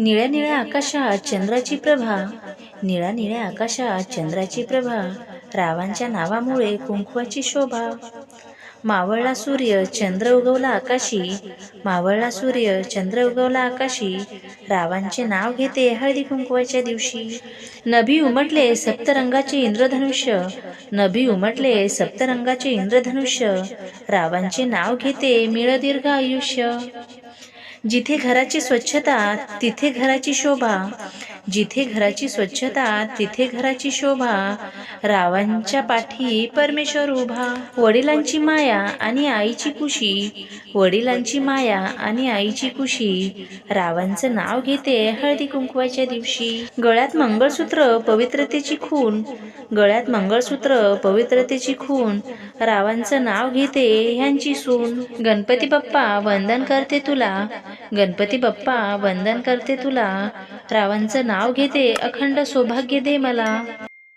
निळ्या निळ्या आकाशात चंद्राची प्रभा निळ्या निळ्या आकाशात चंद्राची प्रभा रावांच्या नावामुळे कुंकवाची शोभा. मावळला सूर्य चंद्र उगवला आकाशी. मावळला सूर्य चंद्र उगवला आकाशी. रावांचे नाव घेते हळदी कुंकवाच्या दिवशी. नभी उमटले सप्तरंगाचे इंद्रधनुष्य. नभी उमटले सप्तरंगाचे इंद्रधनुष्य. रावांचे नाव घेते मिळ दीर्घ आयुष्य. जिथे घराची स्वच्छता तिथे घराची शोभा. जिथे घराची स्वच्छता तिथे घराची शोभा. रावांच्या पाठी परमेश्वर उभा. वडिलांची माया आणि आईची कुशी वडिलांची माया आणि आईची कुशी रावांचं नाव घेते हळदी कुंकवाच्या दिवशी. गळ्यात मंगळसूत्र पवित्रतेची खून. गळ्यात मंगळसूत्र पवित्रतेची खून. रावांचं नाव घेते ह्यांची सून. गणपती बाप्पा वंदन करते तुला. गणपती बाप्पा वंदन करते तुला. रावांचं नाव घेते अखंड सौभाग्य दे मला.